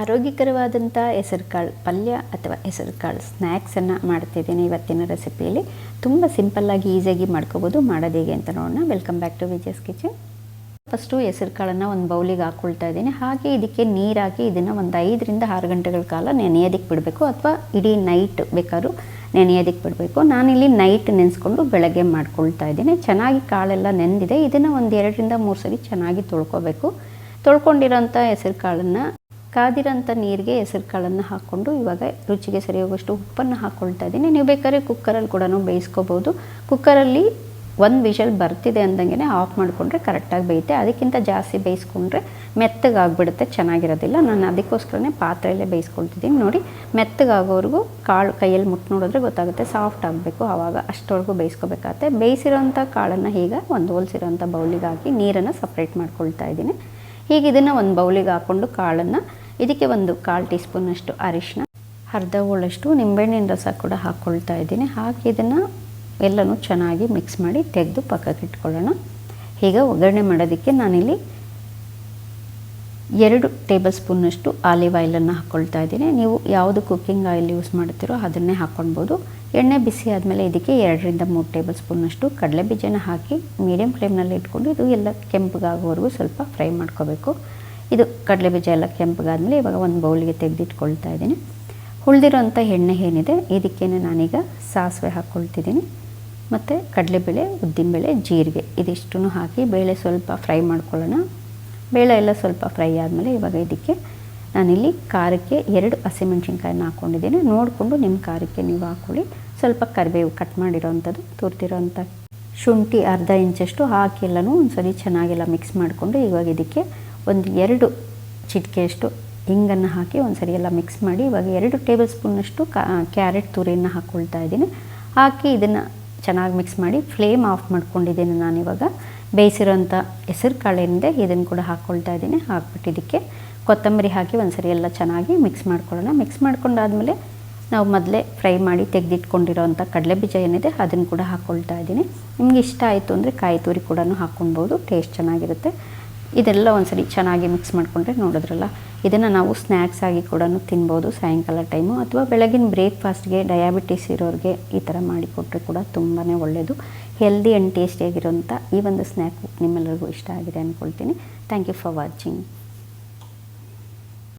ಆರೋಗ್ಯಕರವಾದಂಥ ಹೆಸರುಕಾಳು, ಪಲ್ಯ ಅಥವಾ ಹೆಸರುಕಾಳು ಸ್ನ್ಯಾಕ್ಸನ್ನು ಮಾಡ್ತಿದ್ದೀನಿ ಇವತ್ತಿನ ರೆಸಿಪಿಯಲ್ಲಿ ತುಂಬ ಸಿಂಪಲ್ಲಾಗಿ ಈಸಿಯಾಗಿ ಮಾಡ್ಕೋಬೋದು, ಮಾಡೋದು ಹೇಗೆ ಅಂತ ನೋಡೋಣ. Welcome back to Vijaya's kitchen first ಹೆಸರು ಕಾಳನ್ನು ಒಂದು ಬೌಲಿಗೆ ಹಾಕ್ಕೊಳ್ತಾ ಇದ್ದೀನಿ. ಹಾಗೆ ಇದಕ್ಕೆ ನೀರು ಹಾಕಿ ಇದನ್ನು ಒಂದು ಐದರಿಂದ ಆರು ಗಂಟೆಗಳ ಕಾಲ ನೆನೆಯೋದಕ್ಕೆ ಬಿಡಬೇಕು ಅಥವಾ ಇಡೀ ನೈಟ್ ಬೇಕಾದ್ರೂ ನೆನೆಯೋದಕ್ಕೆ ಬಿಡಬೇಕು. ನಾನಿಲ್ಲಿ ನೈಟ್ ನೆನೆಸ್ಕೊಂಡು ಬೆಳಗ್ಗೆ ಮಾಡ್ಕೊಳ್ತಾ ಇದ್ದೀನಿ. ಚೆನ್ನಾಗಿ ಕಾಳೆಲ್ಲ ನೆಂದಿದೆ. ಇದನ್ನು ಒಂದು ಎರಡರಿಂದ ಮೂರು ಸರಿ ಚೆನ್ನಾಗಿ ತೊಳ್ಕೊಬೇಕು. ತೊಳ್ಕೊಂಡಿರೋಂಥ ಹೆಸರು ಕಾಳನ್ನು ಕಾದಿರೋಂಥ ನೀರಿಗೆ ಹೆಸರು ಕಾಳನ್ನು ಹಾಕ್ಕೊಂಡು ಇವಾಗ ರುಚಿಗೆ ಸರಿ ಹೋಗೋಷ್ಟು ಉಪ್ಪನ್ನು ಹಾಕ್ಕೊಳ್ತಾ ಇದ್ದೀನಿ. ನೀವು ಬೇಕಾದ್ರೆ ಕುಕ್ಕರಲ್ಲಿ ಕೂಡ ಬೇಯಿಸ್ಕೋಬೋದು. ಕುಕ್ಕರಲ್ಲಿ ಒಂದು ವಿಷಲ್ ಬರ್ತಿದೆ ಅಂದಂಗೆ ಆಫ್ ಮಾಡಿಕೊಂಡ್ರೆ ಕರೆಕ್ಟಾಗಿ ಬೇಯುತ್ತೆ. ಅದಕ್ಕಿಂತ ಜಾಸ್ತಿ ಬೇಯಿಸ್ಕೊಂಡ್ರೆ ಮೆತ್ತಗಾಗ್ಬಿಡುತ್ತೆ, ಚೆನ್ನಾಗಿರೋದಿಲ್ಲ. ನಾನು ಅದಕ್ಕೋಸ್ಕರನೇ ಪಾತ್ರೆಯಲ್ಲೇ ಬೇಯಿಸ್ಕೊಳ್ತಿದ್ದೀನಿ. ನೋಡಿ, ಮೆತ್ತಗಾಗೋವರೆಗೂ ಕಾಳು ಕೈಯಲ್ಲಿ ಮುಟ್ಟು ನೋಡಿದ್ರೆ ಗೊತ್ತಾಗುತ್ತೆ ಸಾಫ್ಟ್ ಆಗಬೇಕು. ಆವಾಗ ಅಷ್ಟವರೆಗೂ ಬೇಯಿಸ್ಕೋಬೇಕಾಗತ್ತೆ. ಬೇಯಿಸಿರೋಂಥ ಕಾಳನ್ನು ಈಗ ಒಂದು ಹೋಲ್ಸಿರೋಂಥ ಬೌಲಿಗೆ ಹಾಕಿ ನೀರನ್ನು ಸಪ್ರೇಟ್ ಮಾಡ್ಕೊಳ್ತಾ ಇದ್ದೀನಿ. ಹೀಗೆ ಇದನ್ನು ಒಂದು ಬೌಲಿಗೆ ಹಾಕ್ಕೊಂಡು ಕಾಳನ್ನು ಇದಕ್ಕೆ ಒಂದು ಕಾಲು ಟೀ ಸ್ಪೂನಷ್ಟು ಅರಿಶಿನ, ಅರ್ಧ ಹೋಳಷ್ಟು ನಿಂಬೆಹಣ್ಣಿನ ರಸ ಕೂಡ ಹಾಕ್ಕೊಳ್ತಾ ಇದ್ದೀನಿ. ಹಾಕಿ ಇದನ್ನು ಎಲ್ಲನೂ ಚೆನ್ನಾಗಿ ಮಿಕ್ಸ್ ಮಾಡಿ ತೆಗೆದು ಪಕ್ಕಕ್ಕೆ ಇಟ್ಕೊಳ್ಳೋಣ. ಈಗ ಒಗ್ಗರಣೆ ಮಾಡೋದಕ್ಕೆ ನಾನಿಲ್ಲಿ ಎರಡು ಟೇಬಲ್ ಸ್ಪೂನಷ್ಟು ಆಲಿವ್ ಆಯಿಲನ್ನು ಹಾಕ್ಕೊಳ್ತಾ ಇದ್ದೀನಿ. ನೀವು ಯಾವುದು ಕುಕ್ಕಿಂಗ್ ಆಯಿಲ್ ಯೂಸ್ ಮಾಡ್ತೀರೋ ಅದನ್ನೇ ಹಾಕ್ಕೊಳ್ಬೋದು ಎಣ್ಣೆ ಬಿಸಿ ಆದಮೇಲೆ ಇದಕ್ಕೆ ಎರಡರಿಂದ ಮೂರು ಟೇಬಲ್ ಸ್ಪೂನಷ್ಟು ಕಡಲೆ ಬೀಜನ ಹಾಕಿ ಮೀಡಿಯಮ್ ಫ್ಲೇಮ್ನಲ್ಲಿ ಇಟ್ಕೊಂಡು ಇದು ಎಲ್ಲ ಕೆಂಪಗಾಗೋವರೆಗೂ ಸ್ವಲ್ಪ ಫ್ರೈ ಮಾಡ್ಕೋಬೇಕು. ಇದು ಕಡಲೆ ಬೀಜ ಎಲ್ಲ ಕೆಂಪಗಾದಮೇಲೆ ಇವಾಗ ಒಂದು ಬೌಲಿಗೆ ತೆಗೆದಿಟ್ಕೊಳ್ತಾ ಇದ್ದೀನಿ. ಉಳಿದಿರೋಂಥ ಎಣ್ಣೆ ಏನಿದೆ, ಇದಕ್ಕೇನೆ ನಾನೀಗ ಸಾಸಿವೆ ಹಾಕ್ಕೊಳ್ತಿದ್ದೀನಿ. ಮತ್ತು ಕಡಲೆಬೇಳೆ, ಉದ್ದಿನಬೇಳೆ, ಜೀರಿಗೆ, ಇದಿಷ್ಟನ್ನು ಹಾಕಿ ಬೇಳೆ ಸ್ವಲ್ಪ ಫ್ರೈ ಮಾಡ್ಕೊಳ್ಳೋಣ. ಬೇಳೆ ಎಲ್ಲ ಸ್ವಲ್ಪ ಫ್ರೈ ಆದಮೇಲೆ ಇವಾಗ ಇದಕ್ಕೆ ನಾನಿಲ್ಲಿ ಖಾರಕ್ಕೆ ಎರಡು ಹಸಿಮೆಣ್ಸಿನ್ಕಾಯನ್ನ ಹಾಕ್ಕೊಂಡಿದ್ದೀನಿ. ನೋಡಿಕೊಂಡು ನಿಮ್ಮ ಖಾರಕ್ಕೆ ನೀವು ಹಾಕ್ಕೊಳ್ಳಿ. ಸ್ವಲ್ಪ ಕರಿಬೇವು ಕಟ್ ಮಾಡಿರೋವಂಥದ್ದು ತುರ್ತಿರೋವಂಥ ಶುಂಠಿ ಅರ್ಧ ಇಂಚಷ್ಟು ಹಾಕಿ ಎಲ್ಲನೂ ಒಂದು ಸರಿ ಚೆನ್ನಾಗೆಲ್ಲ ಮಿಕ್ಸ್ ಮಾಡಿಕೊಂಡು ಇವಾಗ ಇದಕ್ಕೆ ಒಂದು ಎರಡು ಚಿಟಿಕೆಯಷ್ಟು ಹಿಂಗನ್ನು ಹಾಕಿ ಒಂದು ಸರಿ ಎಲ್ಲ ಮಿಕ್ಸ್ ಮಾಡಿ ಇವಾಗ ಎರಡು ಟೇಬಲ್ ಸ್ಪೂನಷ್ಟು ಕ್ಯಾರೆಟ್ ತುರಿಯನ್ನು ಹಾಕ್ಕೊಳ್ತಾ ಇದ್ದೀನಿ. ಹಾಕಿ ಇದನ್ನು ಚೆನ್ನಾಗಿ ಮಿಕ್ಸ್ ಮಾಡಿ ಫ್ಲೇಮ್ ಆಫ್ ಮಾಡ್ಕೊಂಡಿದ್ದೀನಿ ನಾನಿವಾಗ ಬೇಯಿಸಿರೋಂಥ ಹೆಸರು ಕಾಳೇನಿದೆ ಇದನ್ನು ಕೂಡ ಹಾಕ್ಕೊಳ್ತಾ ಇದ್ದೀನಿ. ಹಾಕ್ಬಿಟ್ಟು ಇದಕ್ಕೆ ಕೊತ್ತಂಬರಿ ಹಾಕಿ ಒಂದು ಸರಿ ಎಲ್ಲ ಚೆನ್ನಾಗಿ ಮಿಕ್ಸ್ ಮಾಡ್ಕೊಳ್ಳೋಣ. ಮಿಕ್ಸ್ ಮಾಡ್ಕೊಂಡಾದಮೇಲೆ ನಾವು ಮೊದಲೇ ಫ್ರೈ ಮಾಡಿ ತೆಗೆದಿಟ್ಕೊಂಡಿರೋಂಥ ಕಡಲೆ ಬೀಜ ಏನಿದೆ ಅದನ್ನು ಕೂಡ ಹಾಕ್ಕೊಳ್ತಾ ಇದ್ದೀನಿ. ನಿಮ್ಗೆ ಇಷ್ಟ ಆಯಿತು ಅಂದರೆ ಕಾಯಿ ತುರಿ ಕೂಡ ಹಾಕ್ಕೊಳ್ಬೋದು. ಟೇಸ್ಟ್ ಚೆನ್ನಾಗಿರುತ್ತೆ. ಇದೆಲ್ಲ ಒಂದ್ಸರಿ ಚೆನ್ನಾಗಿ ಮಿಕ್ಸ್ ಮಾಡಿಕೊಂಡ್ರೆ ನೋಡಿದ್ರಲ್ಲ? ಇದನ್ನು ನಾವು ಸ್ನ್ಯಾಕ್ಸ್ ಆಗಿ ಕೂಡ ತಿನ್ಬೋದು ಸಾಯಂಕಾಲ ಟೈಮು ಅಥವಾ ಬೆಳಗಿನ ಬ್ರೇಕ್ಫಾಸ್ಟ್ಗೆ ಡಯಾಬಿಟಿಸ್ ಇರೋರಿಗೆ ಈ ಥರ ಮಾಡಿಕೊಟ್ರೆ ಕೂಡ ತುಂಬಾ ಒಳ್ಳೆಯದು ಹೆಲ್ದಿ ಆ್ಯಂಡ್ ಟೇಸ್ಟಿಯಾಗಿರೋಂಥ ಈ ಒಂದು ಸ್ನ್ಯಾಕ್ ನಿಮ್ಮೆಲ್ಲರಿಗೂ ಇಷ್ಟ ಆಗಿದೆ ಅಂದ್ಕೊಳ್ತೀನಿ ಥ್ಯಾಂಕ್ ಯು ಫಾರ್ ವಾಚಿಂಗ್